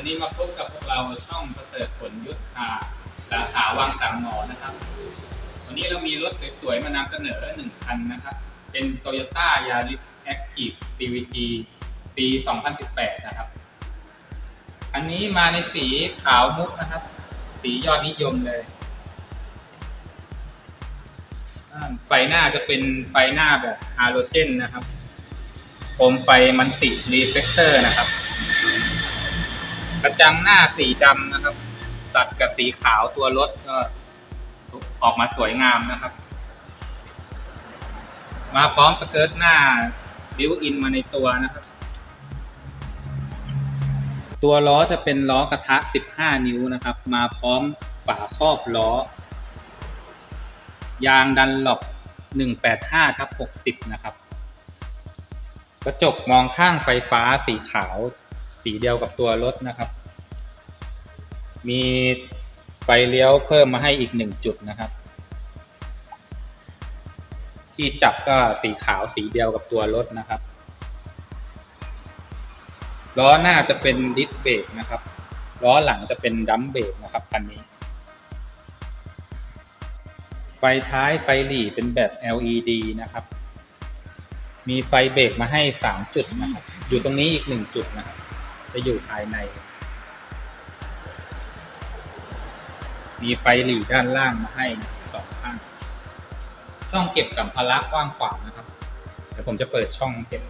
วันนี้มาพบกับพวกเราช่องประเสริฐผลยุทธาสาขาวังสามหมอนะครับ วันนี้เรามีรถสวยๆมานำเสนอหนึ่งคันนะครับ เป็น Toyota Yaris Active CVT ปี 2018 นะครับ อันนี้มาในสีขาวมุกนะครับ สียอดนิยมเลยไฟหน้าจะเป็นไฟหน้าแบบฮาโลเจนนะครับ โคมไฟมันติรีเฟกเตอร์นะครับ กระจังหน้าสีดำนะครับ ตัดกับสีขาวตัวรถก็ออกมาสวยงามนะครับ มาพร้อมสเกิร์ตหน้าบิวอินมาในตัวนะครับ ตัวล้อจะเป็นล้อกระทะ 15 นิ้วนะครับ มาพร้อมฝาครอบล้อ ยางดันหลบ185ทับ60 นะครับ กระจกมองข้างไฟฟ้าสีขาว สีเดียวกับตัวรถนะครับ มีไฟเลี้ยวเพิ่มมาให้อีกหนึ่งจุดนะครับ ที่จับก็สีขาวสีเดียวกับตัวรถนะครับล้อหน้าจะเป็นดิสเบรกนะครับล้อหลังจะเป็นดัมเบรกนะครับคันนี้ ไฟท้ายไฟหลีเป็นแบบ LED นะครับ มีไฟเบรกมาให้สามจุดนะครับ อยู่ตรงนี้อีกหนึ่งจุดนะครับ จะอยู่ภายใน มีไฟหลีด้านล่างมาให้สองข้าง ช่องเก็บสัมภาระกว้างขวางนะครับ เดี๋ยวผมจะเปิดช่องเก็บ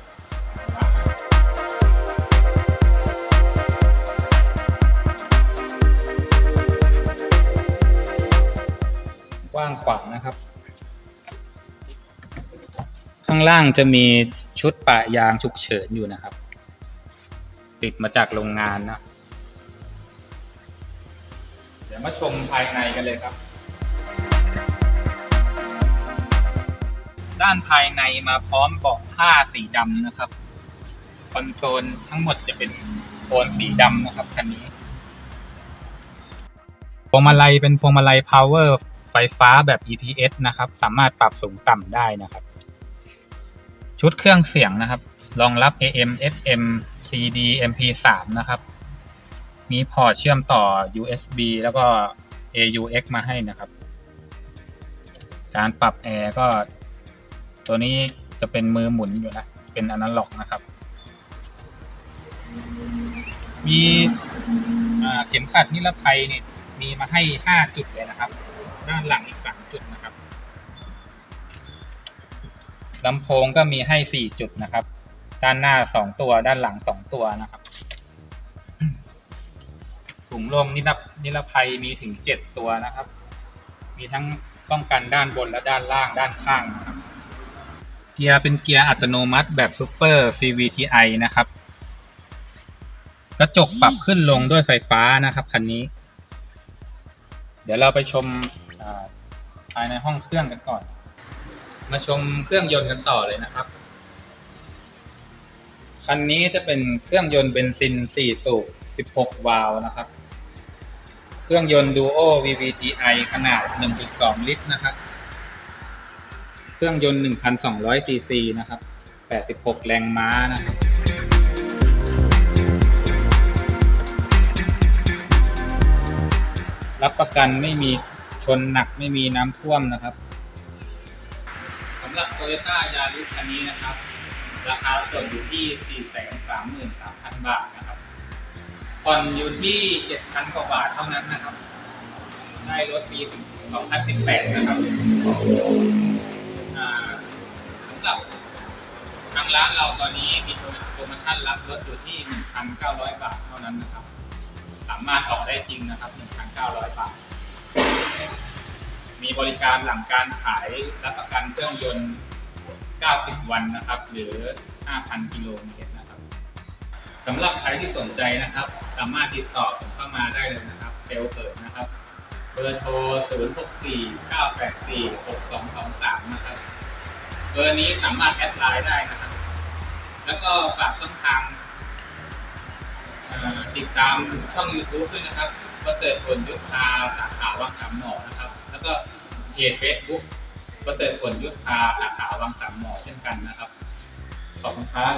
กว้างขวางนะครับ ข้างล่างจะมีชุดปะยางฉุกเฉินอยู่นะครับ ติดมาจากโรงงานนะ เดี๋ยวมาชมภายในกันเลยครับ ด้านภายในมาพร้อมเบาะผ้าสีดำนะครับ คอนโซลทั้งหมดจะเป็นโทนสีดำนะครับคันนี้พวงมาลัยเป็นพวงมาลัย power ไฟฟ้าแบบ EPS นะครับ สามารถปรับสูงต่ำได้นะครับ ชุดเครื่องเสียงนะครับ รองรับ AM FM CD MP3 นะครับ มีพอร์ตเชื่อมต่อ USB แล้วก็ AUX มาให้นะครับ การปรับแอร์ก็ ตัวนี้จะเป็นมือหมุนอยู่นะเป็นอนาล็อกนะครับ มีเข็มขัดนิรภัยนี่มีมาให้ 5 จุดเลยนะครับ ด้านหลังอีก 3 จุดนะครับลำโพงก็มีให้ 4 จุดนะครับ ด้านหน้า2ตัวด้านหลัง2ตัวนะครับถุงลมนิรนิรภัยมีถึง7ตัวนะครับ มีทั้งป้องกันด้านบนและด้านล่างด้านข้างนะครับ เกียร์เป็นเกียร์อัตโนมัติแบบ Super CVTi นะครับ กระจกปรับขึ้นลงด้วยไฟฟ้านะครับคันนี้ เดี๋ยวเราไปชมภายในห้องเครื่องกันก่อน มาชมเครื่องยนต์กันต่อเลยนะครับ คันนี้จะเป็นเครื่องยนต์เบนซิน 4 สูบ 16 วาล์วนะครับ เครื่องยนต์ Duo VVTi ขนาด 1.2 ลิตรนะครับ เครื่องยนต์1,200 cc นะครับ 86 แรงม้านะครับรับประกันไม่มีชนหนักไม่มีน้ำท่วมนะครับสำหรับ Toyota Yaris คันนี้นะครับ ราคาส่วนอยู่ที่ 433,000 บาทนะครับผ่อนอยู่ที่ 7,000 กว่าบาทเท่านั้นนะครับ ได้รถปี 2018 นะครับสำหรับทางร้านเราตอนนี้มีโปรโมชั่นรับรถอยู่ที่ 1,900 บาทเท่านั้นนะครับ สามารถออกได้จริงนะครับ 1,900 บาท มีบริการหลังการขายรับประกันเครื่องยนต์ 90 วันนะครับ หรือ 5,000 กิโลเมตรนะครับสำหรับใครที่สนใจนะครับ สามารถติดต่อผมเข้ามาได้เลยนะครับ เซลล์เปิดนะครับ เบอร์โทร 064 984 6223 นะครับ เบอร์นี้สามารถแอดไลน์ได้นะครับ แล้วก็ฝากช่องทางติดตามช่อง YouTube ด้วยนะครับประเสริฐผลยุทธาสาขาวังสามหมอนะครับ แล้วก็เพจ Facebook ประเสริฐผลยุทธาสาขาวังสามหมอเช่นกันนะครับ ขอบคุณครับ